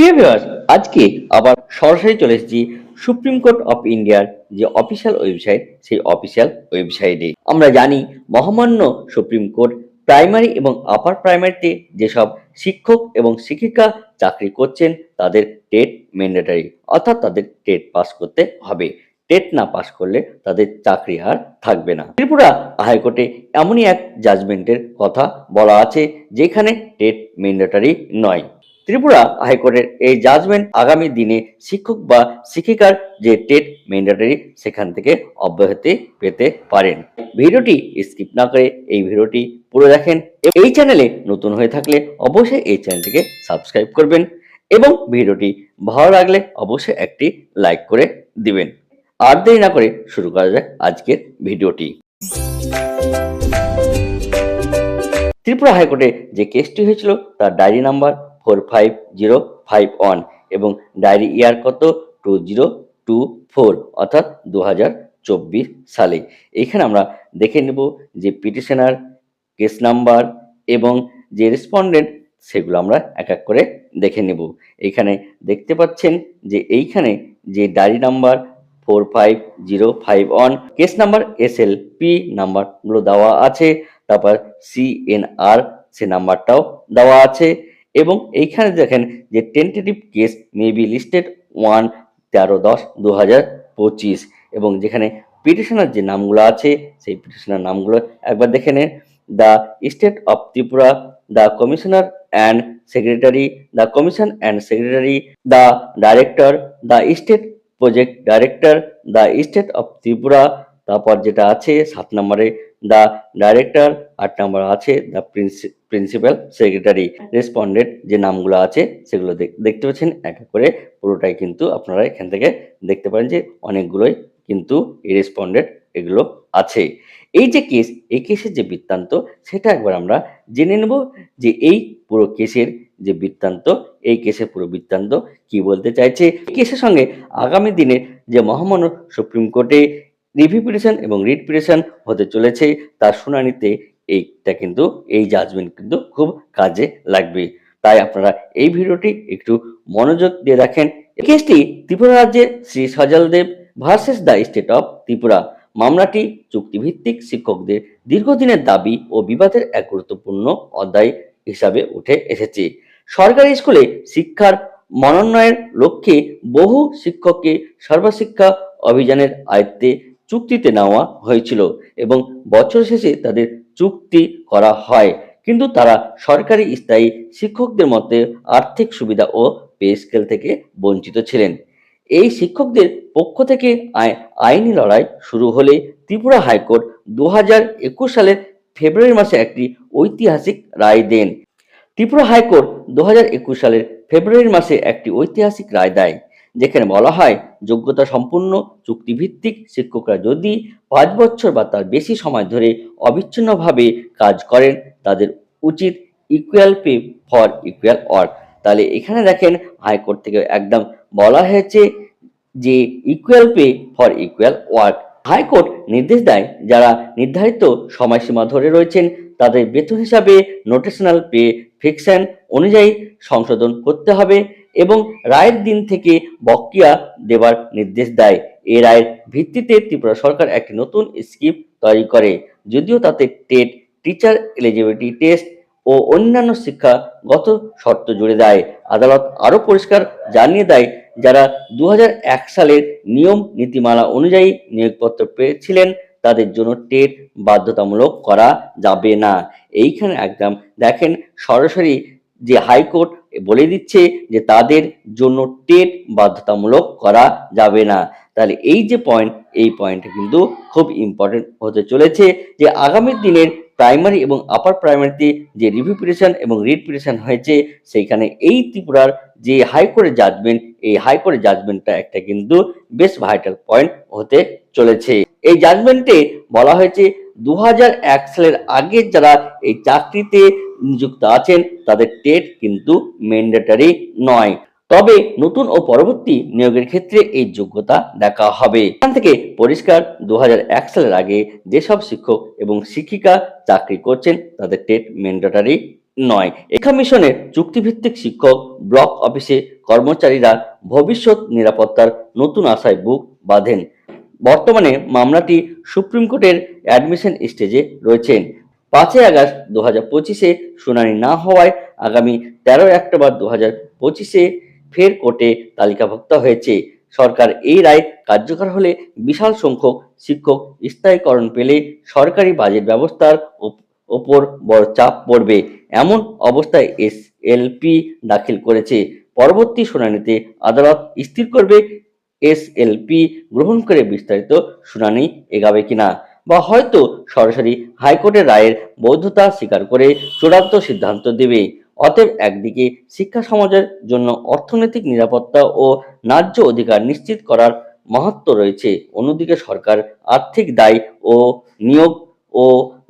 প্রিয় ভিউয়ার্স আজকে আবার সরাসরি চলে এসেছি সুপ্রিম কোর্ট অফ ইন্ডিয়ার যে অফিসিয়াল ওয়েবসাইট সেই অফিসিয়াল ওয়েবসাইটে আমরা জানি মহামান্য সুপ্রিম কোর্ট প্রাইমারি এবং আপার প্রাইমারিতে যেসব শিক্ষক এবং শিক্ষিকা চাকরি করছেন, তাদের টেট ম্যান্ডেটারি অর্থাৎ তাদের টেট পাস করতে হবে। টেট না পাস করলে তাদের চাকরি আর থাকবে না। ত্রিপুরা হাইকোর্টে এমনই এক জাজমেন্টের কথা বলা আছে, যেখানে টেট ম্যান্ডেটারি নয়। ত্রিপুরা হাইকোর্টের এই জাজমেন্ট আগামী দিনে শিক্ষক বা শিক্ষিকার যে টেট ম্যান্ডেটরি সেখান থেকে অব্যাহতি পেতে পারেন। ভিডিওটি স্কিপ না করে এই ভিডিওটি পুরো দেখেন। এই চ্যানেলে নতুন হয়ে থাকলে অবশ্যই এই চ্যানেলটিকে সাবস্ক্রাইব করবেন এবং ভিডিওটি ভালো লাগলে অবশ্যই একটি লাইক করে দিবেন। আর দেরি না করে শুরু করা যাক আজকের ভিডিওটি। ত্রিপুরা হাইকোর্টে যে কেসটি হয়েছিল, তার diary number four five zero five one এবং ডায়েরি ইয়ার কত? টু জিরো টু ফোর অর্থাৎ দু হাজার চব্বিশ সালে। এখানে আমরা দেখে নেব যে পিটিশনার কেস নাম্বার এবং যে রেসপন্ডেন্ট সেগুলো আমরা এক এক করে দেখে নেব। এখানে দেখতে পাচ্ছেন যে এইখানে যে diary number four five zero five one case number S L P নাম্বারগুলো দেওয়া আছে, তারপর সিএনআর সে নাম্বারটাও দেওয়া আছে। এবং এইখানে দেখেন যে tentative case may be listed one তেরো দশ দু হাজার পঁচিশ এবং যেখানে পিটিশনার যে নামগুলো আছে, সেই পিটিশনার নামগুলো একবার দেখে নেন। The state of Tripura the commissioner and secretary the commission and secretary the director the state project director the state of Tripura তারপর যেটা আছে, সাত নম্বরে দ্য ডাইরেক্টর আট নম্বর আছে দ্য প্রিন্সিপাল সেক্রেটারি রেসপন্ডেন্ট যে নামগুলো আছে সেগুলো দেখতে পাচ্ছেন। এক এক করে পুরোটাই কিন্তু আপনারা এখান থেকে দেখতে পারেন যে অনেকগুলোই কিন্তু এই রেসপন্ডেন্ট এগুলো আছে। এই যে কেস এই কেসের যে বৃত্তান্ত সেটা একবার আমরা জেনে নেব যে এই পুরো কেসের যে বৃত্তান্ত এই কেসের পুরো বৃত্তান্ত কি বলতে চাইছে? এই কেসের সঙ্গে আগামী দিনে যে মহামান্য সুপ্রিম কোর্টে রিভিউ পিটিশন এবং রিট পিটিশন হতে চলেছে তার শুনানিতে এইটা কিন্তু, এই জাজমেন্ট কিন্তু খুব কাজে লাগবে। তাই আপনারা এই ভিডিওটি একটু মনোযোগ দিয়ে দেখেন। কেসটি ত্রিপুরা রাজ্যের Shri Sajal Deb versus the state of Tripura. মামলাটি চুক্তিভিত্তিক শিক্ষকদের দীর্ঘদিনের দাবি ও বিবাদের এক গুরুত্বপূর্ণ অধ্যায় হিসাবে উঠে এসেছে। সরকারি স্কুলে শিক্ষার মনোন্নয়ের লক্ষ্যে বহু শিক্ষককে সর্বশিক্ষা অভিযানের আয়ত্তে চুক্তিতে নেওয়া হয়েছিল এবং বছর শেষে তাদের চুক্তি করা হয়। কিন্তু তারা সরকারি স্থায়ী শিক্ষকদের মধ্যে আর্থিক সুবিধা ও পে স্কেল থেকে বঞ্চিত ছিলেন। এই শিক্ষকদের পক্ষ থেকে আই- আইনি লড়াই শুরু হলে ত্রিপুরা হাইকোর্ট দু হাজার একুশ সালের ফেব্রুয়ারি মাসে একটি ঐতিহাসিক রায় দেন। ত্রিপুরা হাইকোর্ট দু হাজার একুশ সালের ফেব্রুয়ারি মাসে একটি ঐতিহাসিক রায় দেয়। যেখানে বলা হয় যোগ্যতা সম্পূর্ণ চুক্তিভিত্তিক শিক্ষকরা যদি পাঁচ বছর বা তার বেশি সময় ধরে অবিচ্ছিন্নভাবে কাজ করেন, তাদের উচিত equal pay for equal work তাহলে এখানে দেখেন হাইকোর্ট থেকে একদম বলা হয়েছে যে equal pay for equal work high court নির্দেশ দেয় যারা নির্ধারিত সময়সীমা ধরে রয়েছেন, তাদের বেতন হিসাবে নোটেশনাল পে ফিকশন অনুযায়ী সংশোধন করতে হবে। এবং রায়ের দিন থেকে বকেয়া দেবার নির্দেশ দেয়। এই রায়ের ভিত্তিতে ত্রিপুরা সরকার একটি নতুন স্কিম তৈরি করে, যদিও তাতে টেট, টিচার এলিজিবিলিটি টেস্ট ও অন্যান্য শিক্ষাগত শর্ত জুড়ে দেয়। আদালত আরও পরিষ্কার জানিয়ে দেয়, যারা দু হাজার এক সালের নিয়ম নীতিমালা অনুযায়ী নিয়োগপত্র পেয়েছিলেন, তাদের জন্য টেট বাধ্যতামূলক করা যাবে না। এইখানে একদম দেখেন সরাসরি যে হাইকোর্ট বলে দিচ্ছে যে তাদের জন্য টেট বাধ্যতামূলক করা যাবে না। তাহলে এই যে পয়েন্ট এই পয়েন্ট কিন্তু খুব ইম্পর্টেন্ট হতে চলেছে যে আগামী দিনের প্রাইমারি এবং আপার প্রাইমারিতে যে রিভিউ পিটিশন এবং রিট পিটিশন হয়েছে, সেইখানে এই ত্রিপুরার যে হাইকোর্টের জাজমেন্ট এই হাইকোর্টের জাজমেন্টটা একটা কিন্তু বেশ ভাইটাল পয়েন্ট হতে চলেছে। এই জাজমেন্টে বলা হয়েছে দু হাজার এক সালের আগে যারা এই চাকরিতে নিযুক্ত আছেন, তাদের টেট কিন্তু ম্যান্ডেটারি নয়। তবে নতুন ও পরবর্তী নিয়োগের ক্ষেত্রে এই যোগ্যতা দেখা হবে। এখান থেকে পরিষ্কার দু হাজার এক সালের আগে যেসব শিক্ষক এবং শিক্ষিকা চাকরি করছেন, তাদের টেট ম্যান্ডেটারি নয়। এই কমিশনের চুক্তিভিত্তিক শিক্ষক, ব্লক অফিসে কর্মচারীরা ভবিষ্যৎ নিরাপত্তার নতুন আশায় বুক বাঁধেন। বর্তমানে মামলাটি সুপ্রিম কোর্টের অ্যাডমিশন স্টেজে রয়েছেন পাঁচই আগস্ট দু হাজার পঁচিশে শুনানি না হওয়ায় আগামী তেরোই অক্টোবর দু হাজার পঁচিশে ফের কোর্টে তালিকাভুক্ত হয়েছে। সরকার এই রায় কার্যকর হলে বিশাল সংখ্যক শিক্ষক স্থায়ীকরণ পেলে সরকারি বাজেট ব্যবস্থার ওপ- ওপর বড় চাপ পড়বে। এমন অবস্থায় এসএলপি দাখিল করেছে। পরবর্তী শুনানিতে আদালত স্থির করবে এস এসএলপি গ্রহণ করে বিস্তারিত শুনানি এগাবে কিনা। বা হয়তো সরাসরি হাইকোর্টের রায়ের বৈধতা স্বীকার করে চূড়ান্ত সিদ্ধান্ত দেবে। অতএব একদিকে শিক্ষা সমাজের জন্য অর্থনৈতিক নিরাপত্তা ও ন্যায্য অধিকার নিশ্চিত করার মাহাত্ম রয়েছে। অন্যদিকে সরকার আর্থিক দায় ও নিয়োগ ও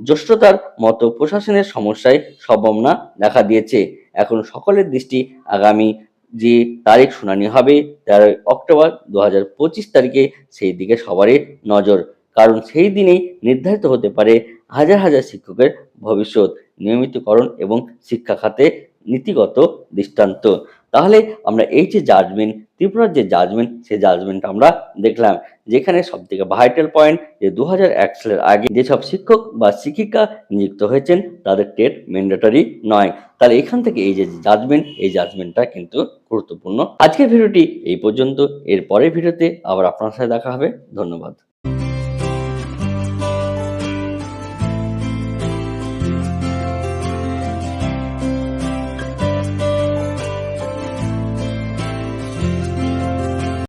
জ্যেষ্ঠতার মতো প্রশাসনের সমস্যায় সম্ভাবনা দেখা দিয়েছে। এখন সকলের দৃষ্টি আগামী যে তারিখ শুনানি হবে, তেরোই অক্টোবর দু হাজার পঁচিশ তারিখে, সেই দিকে সবারই নজর। কারণ সেই দিনেই নির্ধারিত হতে পারে হাজার হাজার শিক্ষকের ভবিষ্যৎ, নিয়মিতকরণ এবং শিক্ষা খাতে নীতিগত দৃষ্টান্ত। তাহলে আমরা এই যে জাজমেন্ট ত্রিপুরার যে জাজমেন্ট সেই জাজমেন্ট আমরা দেখলাম, যেখানে সব থেকে ভাইটাল পয়েন্ট যে দু সালের আগে যেসব শিক্ষক বা শিক্ষিকা নিযুক্ত হয়েছেন, তাদের টেট ম্যান্ডেটরি নয়। তাহলে এখান থেকে এই যে জাজমেন্ট এই জাজমেন্টটা কিন্তু গুরুত্বপূর্ণ। আজকের ভিডিওটি এই পর্যন্ত। এর পরের ভিডিওতে আবার আপনার সাথে দেখা হবে। ধন্যবাদ।